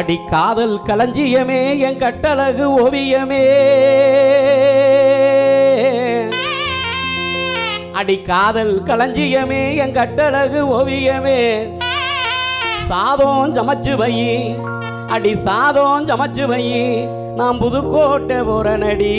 அடி காதல் களஞ்சியமே என் கட்டழகு ஓவியமே. அடி காதல் களஞ்சியமே என் கட்டழகு ஓவியமே. சாதம் சமைச்சு வை. அடி சாதம் சமைச்சு வை. நான் புதுக்கோட்டை போறனடி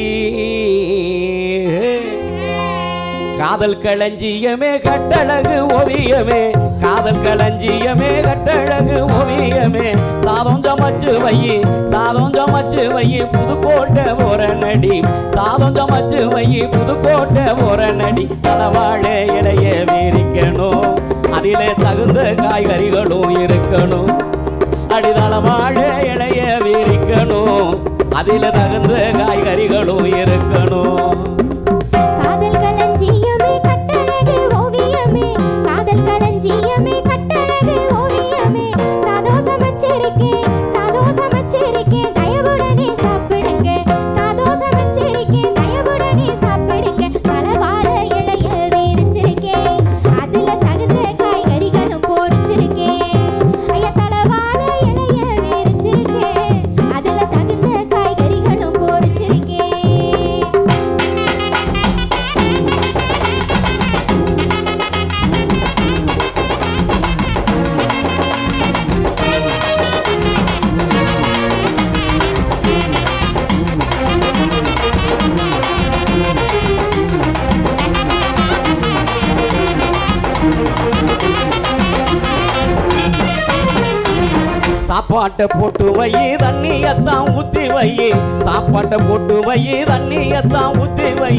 காதல் களஞ்சியமே கட்டழகு ஓவியமே காதல் களஞ்சியமே கட்டழகு ஓவியமே சாதம் சமைச்சு வையி சாதம் சமைச்சு வை புதுக்கோட்டை போறனடி சாதம் சமைச்சு வை புதுக்கோட்டை போறனடி தலவாழ இலைய விரிக்கணும். அதிலே தகுந்த காய்கறிகளும் இருக்கணும். அடிதள வாழ இலைய விரிக்கணும். அதில தகுந்த காய்கறிகளும் இருக்கணும். சாப்பாட்டை போட்டு வை தண்ணியத்தான் ஊத்தி வை. சாப்பாட்டை போட்டு வை தண்ணியத்தான் ஊத்தி வை.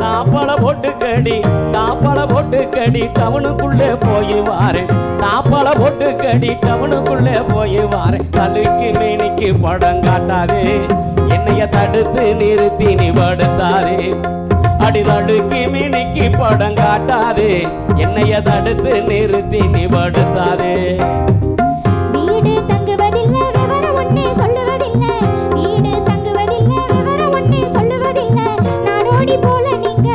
தாப்பள போட்டு கடி தாப்பள போட்டு கடி டவுனுக்குள்ளே போய் வாரேன் தாப்பள போட்டு கடி டவுனுக்குள்ளே போய் வாரேன் தலுக்கு மேனிக்கு படம் காட்டாதே. என்னைய தடுத்து நிறுத்தி நீ படுத்தாதே. அடிதழுக்கி மினிக்கு படம் காட்டாதே. என்னைய தடுத்து நிறுத்தி நீ படுத்தாதே. போல நீங்க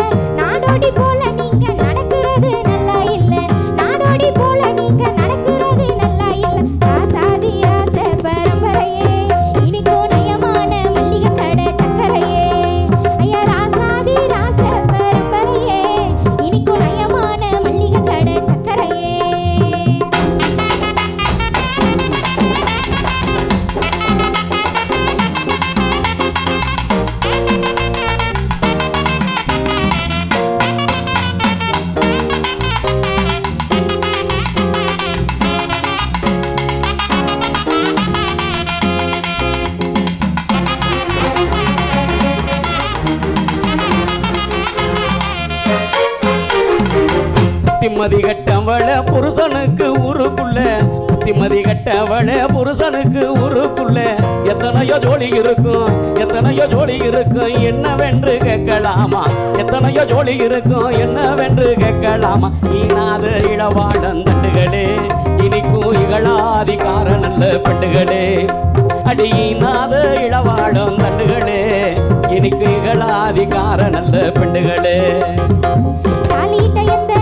புத்திமதி கட்டவள புருஷனுக்கு ஊருக்குள்ள. புத்திமதி கட்டவள புருஷனுக்கு ஊருக்குள்ள. எத்தனையோ ஜோலி இருக்கும் எத்தனையோ ஜோலி இருக்கும் என்னவென்று கேட்கலாமா? எத்தனையோ ஜோலி இருக்கும் என்னவென்று கேட்கலாமா? ஈனாத இளவாடன் தண்டுகளே இனிக்கும் இகழாதிகார நல்ல பெண்டுகளே. அடி இளவாடும் தண்டுகளே இனிக்கு இகழாதிகார நல்ல பெண்டுகளே. தாலியிட்ட எந்த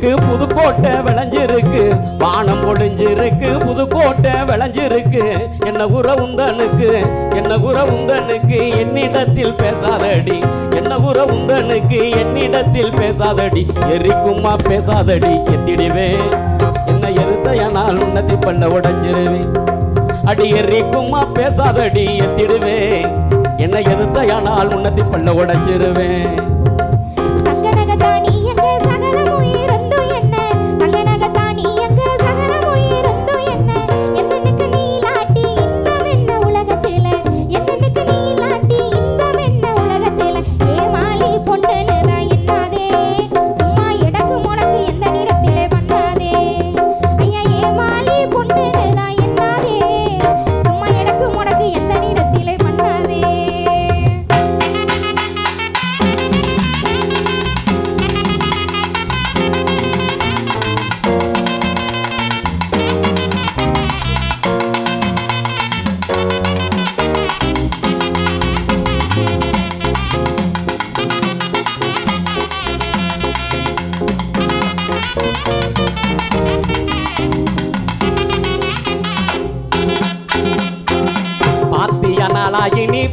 விளைஞ்சிருக்கு புதுக்கோட்டை விளைஞ்சிருக்கு. வானம் பொழிஞ்சிருக்கு புதுக்கோட்டை விளைஞ்சிருக்கு. என்ன குற உந்தனுக்கு என்ன குற உந்தனுக்கு என்னிடத்தில் பேசாதடி. என்ன குற உந்தனுக்கு என்னிடத்தில் பேசாதடி. எரிக்குமா பேசாதடி எத்திடுவேன் என்ன எதிர்த்தையானால் உன்னதி பண்ண உடைஞ்சிருவேன் அடி எரிக்குமா பேசாதடி எத்திடுவேன் என்ன எதிர்த்தையானால் உன்னத்தி பண்ண உடைஞ்சிருவேன்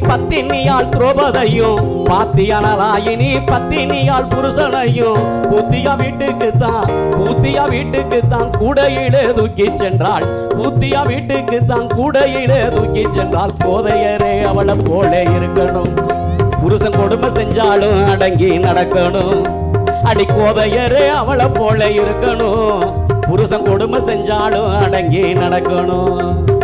பத்தினியால் துரோபதையும் பாத்தியனலாயினி பத்தினியால் புருஷனையும் புத்தியா வீட்டுக்கு தான் பூத்தியா வீட்டுக்கு தான் கூடையிலே தூக்கி சென்றாள். புத்தியா வீட்டுக்கு தான் கூடையிலே தூக்கி சென்றால் கோதையரே அவளை போல இருக்கணும். புருஷன் கொடுமை செஞ்சாலும் அடங்கி நடக்கணும். அடி கோதையரே அவளை போல இருக்கணும். புருஷன் கொடுமை செஞ்சாலும் அடங்கி நடக்கணும்.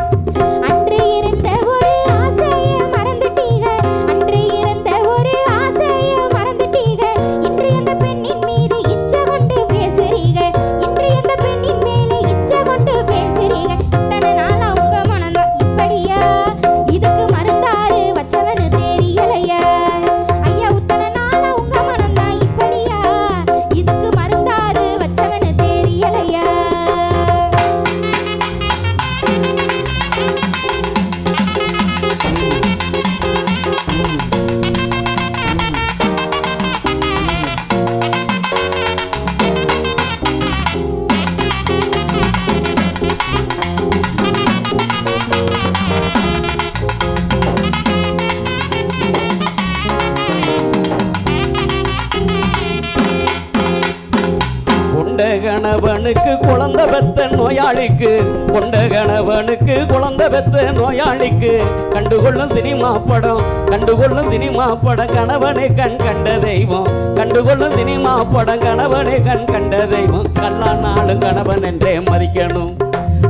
கணவனுக்கு குழந்த பெத்த நோயாளிக்கு கொண்ட கணவனுக்கு குழந்த பெத்த நோயாளிக்கு. கண்டுகொள்ளும் சினிமா படம் கண்டுகொள்ளும் சினிமா படம் கணவனை கண் கண்ட தெய்வம். கண்டுகொள்ளும் சினிமா படம் கணவனை கண் கண்ட தெய்வம். கல்லானாலும் கணவன் என்றே மதிக்கணும்.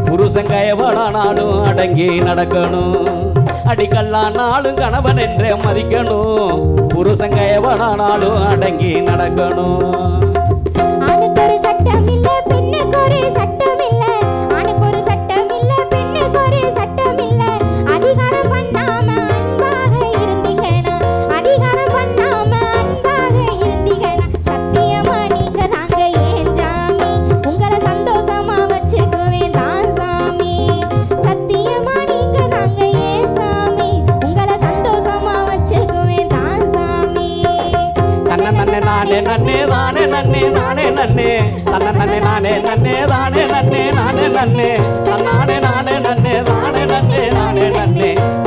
புருஷன் கயவனானாலும் அடங்கி நடக்கணும். அடிக்கல்லானாலும் கணவன் என்றே மதிக்கணும். புருஷன் கயவனானாலும் அடங்கி நடக்கணும். நானே நன்னே தானே நன்னே நானே நன்னே. தன்ன நன்னே நானே நன்னே தானே நன்னே நானே நன்னே. தன்னானே நானே நன்னே தானே நன்னே நானே நன்னே.